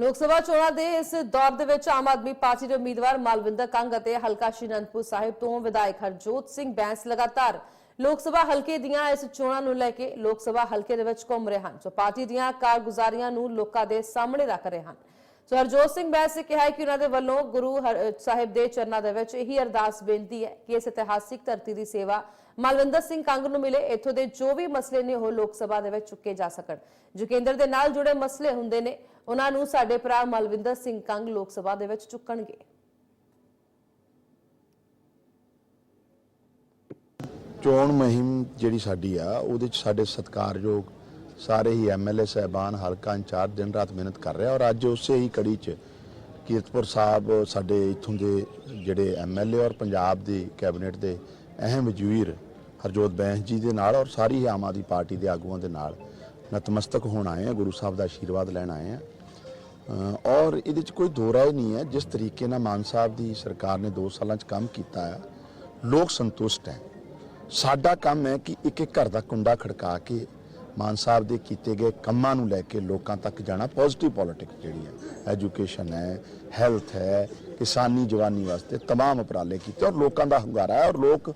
ਲੋਕ ਸਭਾ ਚੋਣਾਂ ਦੇ ਇਸ ਦੌਰ ਦੇ ਵਿੱਚ ਆਮ ਆਦਮੀ ਪਾਰਟੀ ਦੇ ਉਮੀਦਵਾਰ ਮਾਲਵਿੰਦਰ ਕੰਗ ਅਤੇ ਹਲਕਾ ਸ੍ਰੀ ਅਨੰਦਪੁਰ ਸਾਹਿਬ ਤੋਂ ਵਿਧਾਇਕ ਹਰਜੋਤ ਸਿੰਘ ਬੈਂਸ ਲਗਾਤਾਰ ਲੋਕ ਸਭਾ ਹਲਕੇ ਦੀਆਂ ਇਸ ਚੋਣਾਂ ਨੂੰ ਲੈ ਕੇ ਲੋਕ ਸਭਾ ਹਲਕੇ ਦੇ ਵਿੱਚ ਘੁੰਮ ਰਹੇ ਹਨ। ਜੋ ਪਾਰਟੀ ਦੀਆਂ ਕਾਰਗੁਜ਼ਾਰੀਆਂ ਨੂੰ ਲੋਕਾਂ ਦੇ ਸਾਹਮਣੇ ਰੱਖ ਰਹੇ ਹਨ। ਸੋ ਹਰਜੋਤ ਸਿੰਘ ਬੈਂਸ ਨੇ ਕਿਹਾ ਕਿ ਉਹਨਾਂ ਦੇ ਵੱਲੋਂ ਗੁਰੂ ਸਾਹਿਬ ਦੇ ਚਰਨਾਂ ਦੇ ਵਿੱਚ ਇਹੀ ਅਰਦਾਸ ਬੇਨਤੀ ਹੈ ਕਿ ਇਸ ਇਤਿਹਾਸਿਕ ਧਰਤੀ ਦੀ ਸੇਵਾ ਮਲਵਿੰਦਰ ਸਿੰਘ ਕੰਗ ਨੂੰ ਮਿਲੇ, ਇੱਥੋਂ ਦੇ ਜੋ ਵੀ ਮਸਲੇ ਨੇ ਉਹ ਲੋਕ ਸਭਾ ਦੇ ਵਿੱਚ ਚੁੱਕੇ ਜਾ ਸਕਣ। ਜੋ ਕੇਂਦਰ ਦੇ ਨਾਲ ਜੁੜੇ ਮਸਲੇ ਹੁੰਦੇ ਨੇ, ਉਹਨਾਂ ਨੂੰ ਸਾਡੇ ਭਰਾ ਮਲਵਿੰਦਰ ਸਿੰਘ ਕੰਗ ਲੋਕ ਸਭਾ ਦੇ ਵਿੱਚ ਚੁੱਕਣਗੇ। ਚੋਣ ਮੁਹਿੰਮ ਜਿਹੜੀ ਸਾਡੀ ਆ, ਉਹਦੇ ਚ ਸਾਡੇ ਸਤਿਕਾਰਯੋਗ ਸਾਰੇ ਹੀ ਐਮਐਲਏ ਸਹਿਬਾਨ ਹਲਕਾ ਇੰਚਾਰਜ ਦਿਨ ਰਾਤ ਮਿਹਨਤ ਕਰ ਰਿਹਾ ਔਰ ਅੱਜ ਉਸੇ ਹੀ ਕੜੀ ਚ ਕੀਰਤਪੁਰ ਸਾਹਿਬ ਸਾਡੇ ਇਥੋਂ ਦੇ ਜਿਹੜੇ ਐਮਐਲਏ ਔਰ ਪੰਜਾਬ ਦੀ ਕੈਬਨਿਟ ਦੇ ਅਹਿਮ ਵਜ਼ੀਰ ਹਰਜੋਤ ਬੈਂਸ ਜੀ ਦੇ ਨਾਲ ਔਰ ਸਾਰੀ ਹੀ ਆਮ ਆਦਮੀ ਪਾਰਟੀ ਦੇ ਆਗੂਆਂ ਦੇ ਨਾਲ ਨਤਮਸਤਕ ਹੋਣ ਆਏ ਆ, ਗੁਰੂ ਸਾਹਿਬ ਦਾ ਆਸ਼ੀਰਵਾਦ ਲੈਣ ਆਏ ਆ। ਔਰ ਇਹਦੇ ਚ ਕੋਈ ਦੋ ਰਾਏ ਨਹੀਂ ਹੈ, ਜਿਸ ਤਰੀਕੇ ਨਾਲ ਮਾਨ ਸਾਹਿਬ ਦੀ ਸਰਕਾਰ ਨੇ 2 ਸਾਲਾਂ ਚ ਕੰਮ ਕੀਤਾ ਹੈ ਲੋਕ ਸੰਤੁਸ਼ਟ ਹੈ। ਸਾਡਾ ਕੰਮ ਹੈ ਕਿ ਇੱਕ ਇੱਕ ਘਰ ਦਾ ਕੁੰਡਾ ਖੜਕਾ ਕੇ ਮਾਨ ਸਾਹਿਬ ਦੇ ਕੀਤੇ ਗਏ ਕੰਮਾਂ ਨੂੰ ਲੈ ਕੇ ਲੋਕਾਂ ਤੱਕ ਜਾਣਾ ਪੋਜ਼ਿਟਿਵ ਪੋਲਿਟਿਕਸ ਜਿਹੜੀ ਹੈ ਐਜੂਕੇਸ਼ਨ ਹੈ ਹੈਲਥ ਹੈ ਕਿਸਾਨੀ ਜਵਾਨੀ ਵਾਸਤੇ तमाम ਉਪਰਾਲੇ ਕੀਤੇ ਔਰ ਲੋਕਾਂ ਦਾ ਹੁੰਗਾਰਾ ਹੈ ਔਰ ਲੋਕ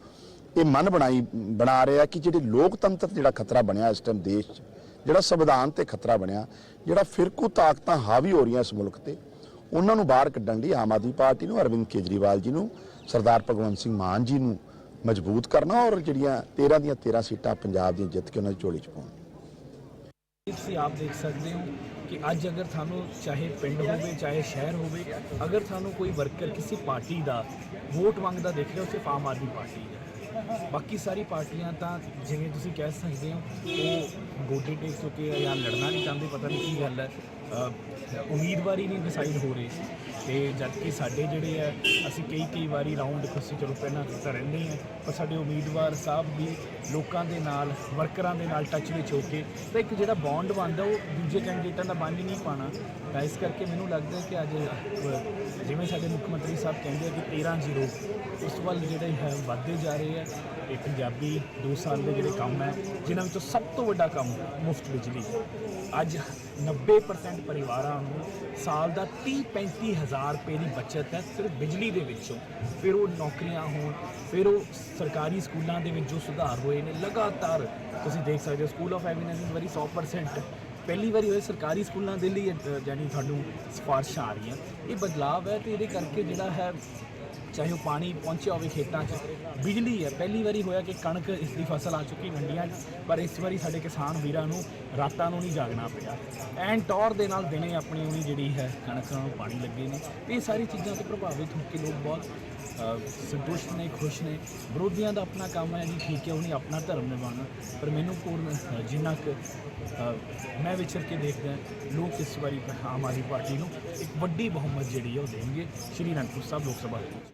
ਇਹ ਮਨ ਬਣਾਈ ਬਣਾ ਰਹੇ ਆ ਕਿ ਜਿਹੜੇ ਲੋਕਤੰਤਰ ਜਿਹੜਾ ਖਤਰਾ ਬਣਿਆ ਇਸ ਟਾਈਮ ਦੇਸ਼ 'ਚ ਜਿਹੜਾ ਸੰਵਿਧਾਨ ਤੇ ਖਤਰਾ ਬਣਿਆ ਜਿਹੜਾ ਫਿਰਕੂ ਤਾਕਤਾਂ ਹਾਵੀ ਹੋ ਰਹੀਆਂ ਇਸ ਮੁਲਕ ਤੇ ਉਹਨਾਂ ਨੂੰ ਬਾਹਰ ਕੱਢਣ ਲਈ ਆਮ ਆਦਮੀ ਪਾਰਟੀ ਨੂੰ ਅਰਵਿੰਦ ਕੇਜਰੀਵਾਲ ਜੀ ਨੂੰ ਸਰਦਾਰ ਭਗਵੰਤ ਸਿੰਘ ਮਾਨ ਜੀ ਨੂੰ ਮਜ਼ਬੂਤ ਕਰਨਾ ਔਰ ਜਿਹੜੀਆਂ 13 ਦੀਆਂ 13 ਸੀਟਾਂ ਪੰਜਾਬ ਦੀਆਂ ਜਿੱਤ ਕੇ ਉਹਨਾਂ ਦੀ ਝੋਲੀ 'ਚ ਪਾਉਣ ਤੁਸੀਂ ਆਪ ਦੇਖ ਸਕਦੇ ਹੋ ਕਿ ਅੱਜ ਅਗਰ ਤੁਹਾਨੂੰ ਚਾਹੇ ਪਿੰਡ ਹੋਵੇ, ਚਾਹੇ ਸ਼ਹਿਰ ਹੋਵੇ, ਅਗਰ ਤੁਹਾਨੂੰ ਕੋਈ ਵਰਕਰ ਕਿਸੇ ਪਾਰਟੀ ਦਾ ਵੋਟ ਮੰਗਦਾ ਦੇਖ ਰਹੇ ਸਿਰਫ ਆਮ ਆਦਮੀ ਪਾਰਟੀ ਹੈ। ਬਾਕੀ ਸਾਰੀ ਪਾਰਟੀਆਂ ਤਾਂ ਜਿਵੇਂ ਤੁਸੀਂ ਕਹਿ ਸਕਦੇ ਹੋ, ਉਹ ਗੋਡੇ ਟੇਕ ਚੁੱਕੇ ਆ ਜਾਂ ਲੜਨਾ ਨਹੀਂ ਚਾਹੁੰਦੇ, ਪਤਾ ਨਹੀਂ ਕੀ ਗੱਲ ਹੈ। ਉਮੀਦਵਾਰ ਹੀ ਨਹੀਂ ਡਿਸਾਈਡ ਹੋ ਰਹੇ ਤੇ ਜਦ ਕਿ ਸਾਡੇ ਜਿਹੜੇ ਆ, ਅਸੀਂ ਕਈ ਕਈ ਵਾਰੀ ਰਾਉਂਡ ਖੁੱਸੀ ਚਲੋ ਪਹਿਲਾਂ ਤਾਂ ਰਹਿੰਦੇ ਆ, ਪਰ ਸਾਡੇ ਉਮੀਦਵਾਰ ਸਾਹਿਬ ਵੀ ਲੋਕਾਂ ਦੇ ਨਾਲ ਵਰਕਰਾਂ ਦੇ ਨਾਲ ਟੱਚ ਵਿੱਚ ਹੋ ਕੇ ਤਾਂ ਇੱਕ ਜਿਹੜਾ ਬੌਂਡ ਬਣਦਾ ਉਹ ਦੂਜੇ ਕੈਂਡੀਡੇਟਾਂ ਦਾ ਬਣ ਹੀ ਨਹੀਂ ਪਾਣਾ। ਤਾਂ ਇਸ ਕਰਕੇ ਮੈਨੂੰ ਲੱਗਦਾ ਕਿ ਅੱਜ ਜਿਵੇਂ ਸਾਡੇ ਮੁੱਖ ਮੰਤਰੀ ਸਾਹਿਬ ਕਹਿੰਦੇ ਆ ਕਿ 13-0 ਉਸ ਵੱਲ ਜਿਹੜੇ ਹੈ, ਵੱਧਦੇ ਜਾ ਰਹੇ ਆ, ਇਹ ਪੰਜਾਬੀ 2 ਸਾਲ ਦੇ ਜਿਹੜੇ ਕੰਮ ਹੈ, ਜਿਨ੍ਹਾਂ ਵਿੱਚੋਂ ਸਭ ਤੋਂ ਵੱਡਾ ਕੰਮ ਮੁਫਤ ਬਿਜਲੀ। ਅੱਜ 90% ਪਰਿਵਾਰਾਂ ਨੂੰ ਸਾਲ ਦਾ 30-35 ਹਜ਼ਾਰ ਰੁਪਏ ਦੀ ਬਚਤ ਹੈ ਸਿਰਫ ਬਿਜਲੀ ਦੇ ਵਿੱਚੋਂ। ਫਿਰ ਉਹ ਨੌਕਰੀਆਂ ਹੋਣ ਫਿਰ ਉਹ ਸਰਕਾਰੀ ਸਕੂਲਾਂ ਦੇ ਵਿੱਚ ਜੋ ਸੁਧਾਰ ਹੋਏ ਨੇ ਲਗਾਤਾਰ ਤੁਸੀਂ ਦੇਖ ਸਕਦੇ ਹੋ ਸਕੂਲ ਆਫ ਐਵੀਨੈਂਸ ਇਸ ਵਾਰੀ 100% ਪਹਿਲੀ ਵਾਰੀ ਹੋਏ ਸਰਕਾਰੀ ਸਕੂਲਾਂ ਦੇ ਲਈ ਅ, ਜਾਣੀ ਤੁਹਾਨੂੰ ਸਿਫਾਰਿਸ਼ਾਂ ਆ ਰਹੀਆਂ। ਇਹ ਬਦਲਾਅ ਹੈ ਤੇ ਇਹਦੇ ਕਰਕੇ ਜਿਹੜਾ ਹੈ ਚਾਹੇ ਉਹ ਪਾਣੀ ਪਹੁੰਚਿਆ ਹੋਵੇ ਖੇਤਾਂ 'ਚ। ਬਿਜਲੀ ਹੈ। ਪਹਿਲੀ ਵਾਰੀ ਹੋਇਆ ਕਿ ਕਣਕ ਇਸ ਦੀ ਫਸਲ ਆ ਚੁੱਕੀ ਮੰਡੀਆਂ 'ਚ। ਪਰ ਇਸ ਵਾਰੀ ਸਾਡੇ ਕਿਸਾਨ ਵੀਰਾਂ ਨੂੰ ਰਾਤਾਂ ਨੂੰ ਨਹੀਂ ਜਾਗਣਾ ਪਿਆ। ਐਨ ਟੌਰ ਦੇ ਨਾਲ ਦਿਨੇ ਆਪਣੀ ਉਹਨੀ ਜਿਹੜੀ ਹੈ ਕਣਕਾਂ ਨੂੰ ਪਾਣੀ ਲੱਗੇ ਨੇ। ਇਹ ਸਾਰੀ ਚੀਜ਼ਾਂ ਤੋਂ ਪ੍ਰਭਾਵਿਤ ਹੋ ਕੇ ਲੋਕ ਬਹੁਤ ਸੰਤੁਸ਼ਟ ਨੇ, ਖੁਸ਼ ਨੇ। ਵਿਰੋਧੀਆਂ ਦਾ ਆਪਣਾ ਕੰਮ ਹੈ ਜੀ, ਠੀਕ ਹੈ, ਉਹਨੇ ਆਪਣਾ ਧਰਮ ਨਿਭਾਉਣਾ। ਪਰ ਮੈਨੂੰ ਪੂਰਨ ਜਿੰਨਾ ਕੁ ਮੈਂ ਵਿਚਰ ਕੇ ਦੇਖਦਾ ਲੋਕ ਇਸ ਵਾਰੀ ਆਮ ਆਦਮੀ ਪਾਰਟੀ ਨੂੰ ਇੱਕ ਵੱਡੀ ਬਹੁਮਤ ਜਿਹੜੀ ਹੈ ਉਹ ਦੇਣਗੇ। ਸ਼੍ਰੀ ਅਨੰਦਪੁਰ ਸਾਹਿਬ ਲੋਕ ਸਭਾ ਦੇ ਵਿੱਚ।